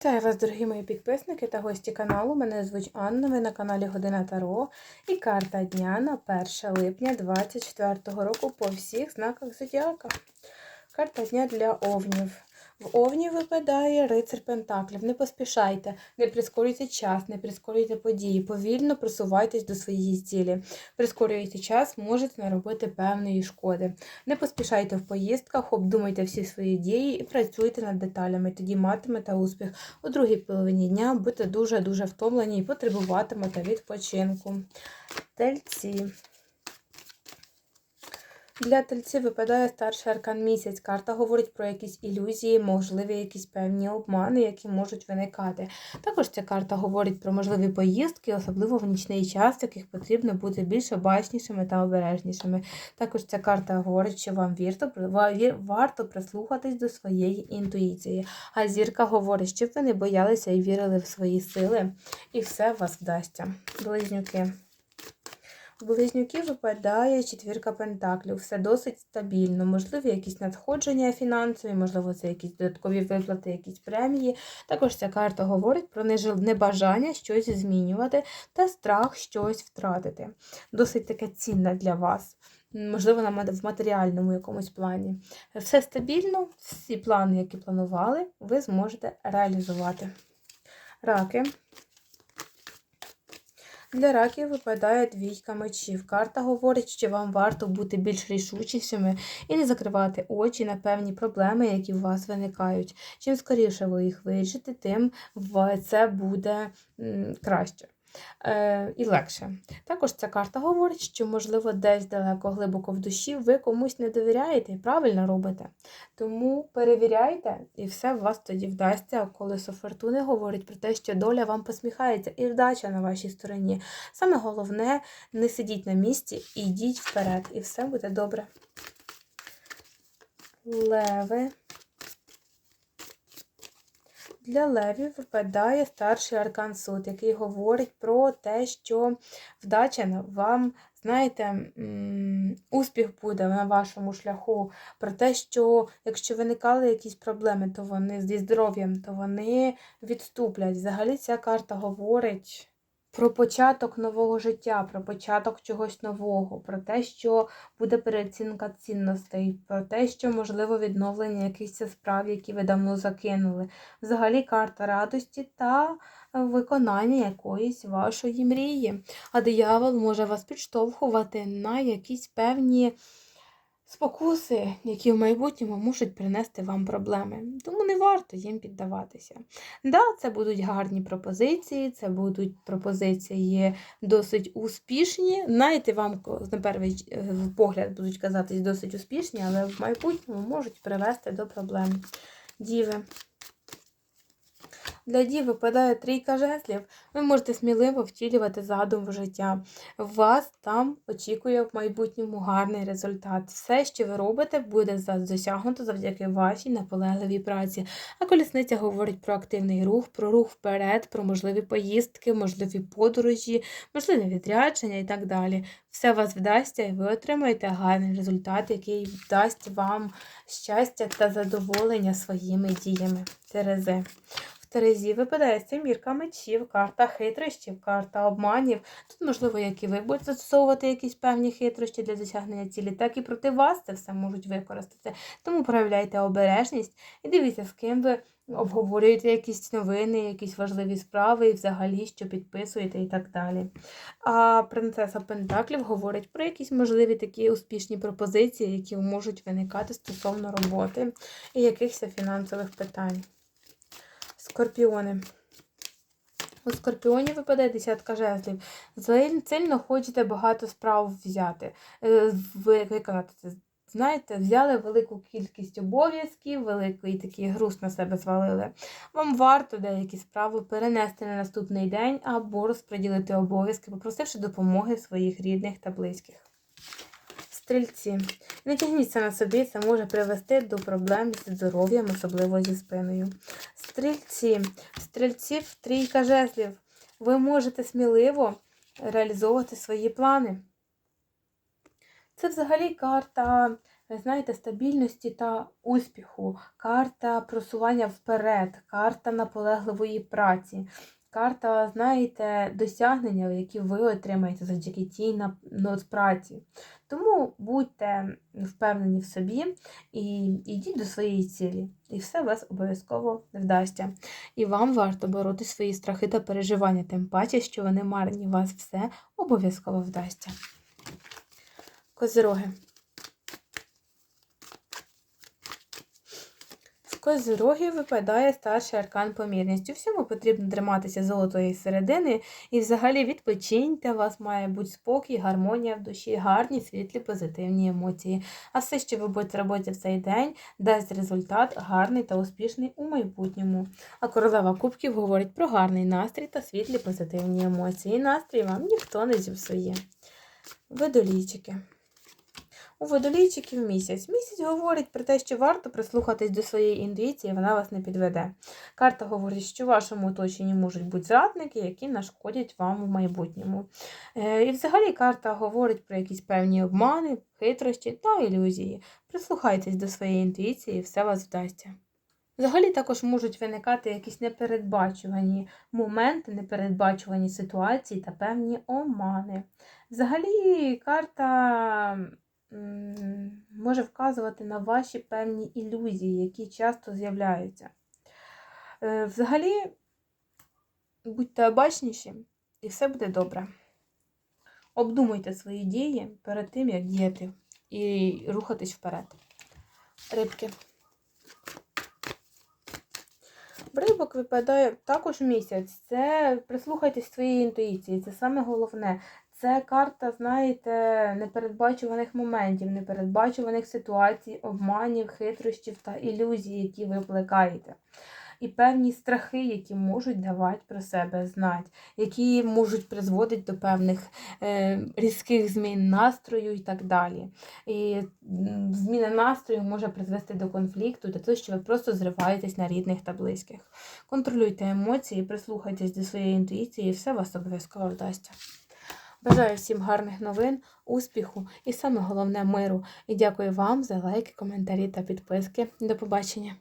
Вітаю вас, дорогі мої підписники та гості каналу. Мене звуть Анна, ви на каналі Година Таро і карта дня на 1 липня 2024 року по всіх знаках Зодіака. Карта дня для овнів. В овні випадає рицар Пентаклів. Не поспішайте, не прискорюйте час, не прискорюйте події. Повільно просувайтесь до своєї цілі. Прискорюєте час, можете наробити певної шкоди. Не поспішайте в поїздках, обдумайте всі свої дії і працюйте над деталями. Тоді матимете успіх. У другій половині дня будете дуже-дуже втомлені і потребуватимете відпочинку. Тельці. Для тельців випадає старший аркан місяць. Карта говорить про якісь ілюзії, можливі якісь певні обмани, які можуть виникати. Також ця карта говорить про можливі поїздки, особливо в нічний час, в яких потрібно бути більш обачнішими та обережнішими. Також ця карта говорить, що вам вірто, варто прислухатись до своєї інтуїції. А зірка говорить, щоб ви не боялися і вірили в свої сили, і все вас вдасться. Близнюки. В близнюків випадає четвірка пентаклів. Все досить стабільно. Можливі якісь надходження фінансові, можливо, це якісь додаткові виплати, якісь премії. Також ця карта говорить про небажання щось змінювати та страх щось втратити. Досить таке цінне для вас. Можливо, в матеріальному якомусь плані. Все стабільно, всі плани, які планували, ви зможете реалізувати. Раки. Для раків випадає двійка мечів. Карта говорить, що вам варто бути більш рішучішими і не закривати очі на певні проблеми, які у вас виникають. Чим скоріше ви їх вирішите, тим це буде краще. Е, і легше. Також ця карта говорить, що, можливо, десь далеко глибоко в душі ви комусь не довіряєте і правильно робите. Тому перевіряйте, і все у вас тоді вдасться. Колесо фортуни говорить про те, що доля вам посміхається і вдача на вашій стороні. Саме головне, не сидіть на місці і йдіть вперед, і все буде добре. Леви. Для левів випадає старший аркан суд, який говорить про те, що вдача вам, знаєте, успіх буде на вашому шляху, про те, що якщо виникали якісь проблеми, то вони зі здоров'ям, то вони відступлять. Взагалі ця карта говорить про початок нового життя, про початок чогось нового, про те, що буде переоцінка цінностей, про те, що можливо відновлення якихось справ, які ви давно закинули. Взагалі карта радості та виконання якоїсь вашої мрії. А диявол може вас підштовхувати на якісь певні спокуси, які в майбутньому можуть принести вам проблеми. Тому не варто їм піддаватися. Да, це будуть гарні пропозиції, це будуть пропозиції досить успішні. Знаєте, вам на перший е, погляд будуть казатись досить успішні, але в майбутньому можуть привести до проблем. Діви. Для дій випадає трійка жезлів. Ви можете сміливо втілювати задум в життя. Вас там очікує в майбутньому гарний результат. Все, що ви робите, буде досягнуто завдяки вашій наполегливій праці. А колісниця говорить про активний рух, про рух вперед, про можливі поїздки, можливі подорожі, можливе відрядження і так далі. Все вас вдасться, і ви отримаєте гарний результат, який дасть вам щастя та задоволення своїми діями. Терези. Терезі випадає семірка мечів, карта хитрощів, карта обманів. Тут, можливо, як і ви будете застосовувати якісь певні хитрощі для досягнення цілі, так і проти вас це все можуть використати. Тому проявляйте обережність і дивіться, з ким ви обговорюєте якісь новини, якісь важливі справи, і взагалі, що підписуєте і так далі. А принцеса Пентаклів говорить про якісь можливі такі успішні пропозиції, які можуть виникати стосовно роботи і якихось фінансових питань. Скорпіони. У скорпіоні випаде десятка жезлів. Сильно хочете багато справ взяти, е, виконати це. Знаєте, взяли велику кількість обов'язків, великий такий груз на себе звалили. Вам варто деякі справи перенести на наступний день або розподілити обов'язки, попросивши допомоги своїх рідних та близьких. Стрільці. Не тягніться на собі, це може привести до проблем зі здоров'ям, особливо зі спиною. Стрільці. Стрільців трійка жезлів. Ви можете сміливо реалізовувати свої плани. Це взагалі карта знаєте, стабільності та успіху, карта просування вперед, карта наполегливої праці. Карта, знаєте, досягнення, які ви отримаєте завдяки тій праці. Тому будьте впевнені в собі і йдіть до своєї цілі, і все вас обов'язково вдасться. І вам варто бороти свої страхи та переживання, тим паче, що вони марні, у вас все обов'язково вдасться. Козироги. З козирогів випадає старший аркан помірність. У всьому потрібно триматися золотої середини і взагалі відпочиньте, у вас має бути спокій, гармонія в душі, гарні, світлі, позитивні емоції. А все, що ви будете робити в цей день, дасть результат гарний та успішний у майбутньому. А королева кубків говорить про гарний настрій та світлі позитивні емоції. І настрій вам ніхто не зіпсує. Водолійчики. У водолійчиків місяць. Місяць говорить про те, що варто прислухатись до своєї інтуїції, вона вас не підведе. Карта говорить, що в вашому оточенні можуть бути зрадники, які нашкодять вам у майбутньому. Е, І взагалі карта говорить про якісь певні обмани, хитрощі та ілюзії. Прислухайтесь до своєї інтуїції, і все вас вдасться. Взагалі також можуть виникати якісь непередбачувані моменти, непередбачувані ситуації та певні омани. Взагалі, карта може вказувати на ваші певні ілюзії, які часто з'являються. Е, Взагалі, будьте обачніші, і все буде добре. Обдумуйте свої дії перед тим, як діяти, і рухатись вперед. Рибки. Рибок випадає також місяць. Це прислухайтесь своїй інтуїції, це саме головне. Це карта, знаєте, непередбачуваних моментів, непередбачуваних ситуацій, обманів, хитрощів та ілюзій, які ви плекаєте. І певні страхи, які можуть давати про себе знати, які можуть призводити до певних е, різких змін настрою і так далі. І зміна настрою може призвести до конфлікту, до того, що ви просто зриваєтесь на рідних та близьких. Контролюйте емоції, прислухайтесь до своєї інтуїції, і все вас обов'язково вдасться. Бажаю всім гарних новин, успіху і саме головне миру. І дякую вам за лайки, коментарі та підписки. До побачення!